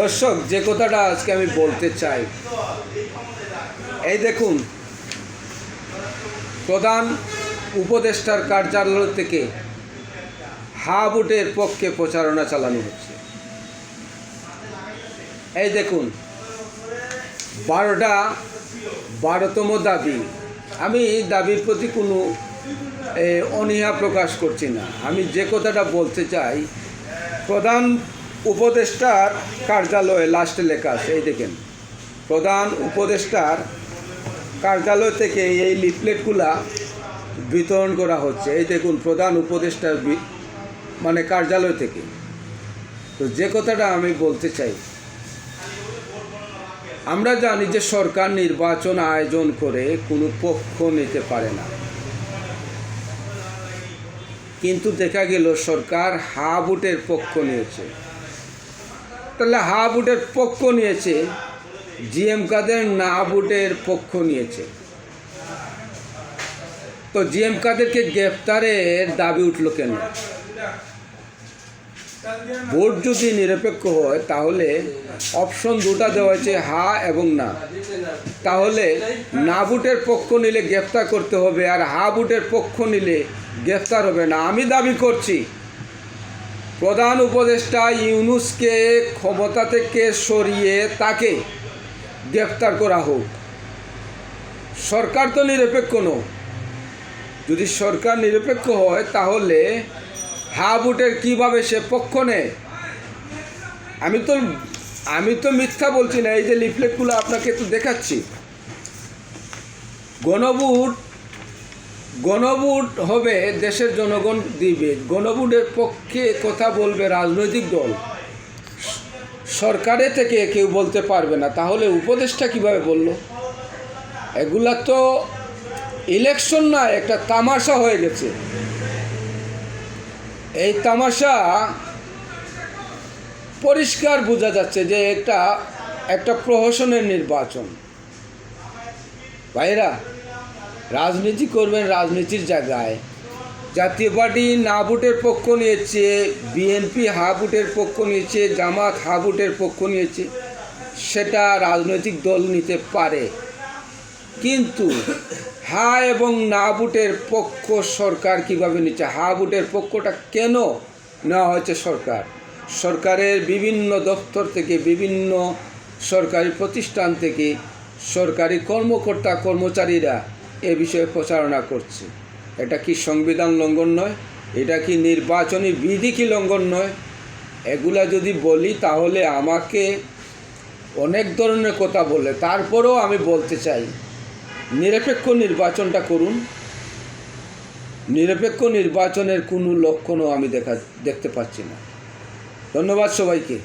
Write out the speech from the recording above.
দর্শক, যে কথাটা আজকে আমি বলতে চাই, এই দেখুন, প্রধান উপদেষ্টার কার্যালয় থেকে হাবুটের পক্ষে প্রচারণা চালানো হচ্ছে। এই দেখুন, বারোটা বারোতম দাবি। আমি দাবির প্রতি কোনো অনীহা প্রকাশ করছি না। আমি যে কথাটা বলতে চাই, প্রধান উপদেষ্টার কার্যালয়ে লাস্টে লেখা আছে, এই দেখেন। প্রধান উপদেষ্টার কার্যালয় থেকে এই লিফলেটগুলা বিতরণ করা হচ্ছে। এই দেখুন, প্রধান উপদেষ্টার মানে কার্যালয় থেকে। তো যে কথাটা আমি বলতে চাই, আমরা জানি যে সরকার নির্বাচন আয়োজন করে কোনো পক্ষ নিতে পারে না। কিন্তু দেখা গেল সরকার হা পক্ষ নিয়েছে। তাহলে হা বুটের পক্ষ নিয়েছে। জিএম কাদের না বুটের পক্ষ নিয়েছে। তো জিএম কাদেরকে গ্রেফতারের দাবি উঠল কেন? ভোট যদি নিরপেক্ষ হয়, তাহলে অপশন দুটা দেওয়া হয়েছে, হা এবং না। তাহলে না বুটের পক্ষ নিলে গ্রেফতার করতে হবে, আর হা বুটের পক্ষ নিলে গ্রেফতার হবে না। আমি দাবি করছি প্রধান উপদেষ্টা ইউনুসকে ক্ষমতা থেকে সরিয়ে তাকে গ্রেফতার করা হোক। সরকার তো নিরপেক্ষ নয়। যদি সরকার নিরপেক্ষ হয়, তাহলে হা বুটের কীভাবে সে পক্ষ নেয়? আমি তো আমি তো মিথ্যা বলছি না, এই যে লিফলেটগুলো আপনাকে তো দেখাচ্ছি। গণভোট গণভোট হবে দেশের জনগণ দিবে। গণভোটের পক্ষে কথা বলবে রাজনৈতিক দল। সরকারে থেকে কেউ বলতে পারবে না। তাহলে উপদেশটা কীভাবে বলল? এগুলা তো ইলেকশন না একটা তামাশা হয়ে গেছে। এই তামাশা পরিষ্কার বোঝা যাচ্ছে যে এটা একটা প্রহসনের নির্বাচন। ভাইরা রাজনীতি করবেন রাজনীতির জায়গায়। জাতীয় পার্টি না ভোটের পক্ষ নিয়েছে, বিএনপি হা ভোটের পক্ষ নিয়েছে, জামাত হা ভোটের পক্ষ নিয়েছে, সেটা রাজনৈতিক দল নিতে পারে। কিন্তু হা এবং না ভোটের পক্ষ সরকার কীভাবে নিচ্ছে? হা ভোটের পক্ষটা কেন নেওয়া হয়েছে সরকার? সরকারের বিভিন্ন দপ্তর থেকে, বিভিন্ন সরকারি প্রতিষ্ঠান থেকে সরকারি কর্মকর্তা, কর্মচারীরা এ বিষয়ে প্রচারণা করছে। এটা কি সংবিধান লঙ্ঘন নয়? এটা কি নির্বাচনী বিধি কি লঙ্ঘন নয়? এগুলা যদি বলি তাহলে আমাকে অনেক ধরনের কথা বলে। তারপরেও আমি বলতে চাই, নিরপেক্ষ নির্বাচনটা করুন। নিরপেক্ষ নির্বাচনের কোনো লক্ষণও আমি দেখা, দেখতে পাচ্ছি না। ধন্যবাদ সবাইকে।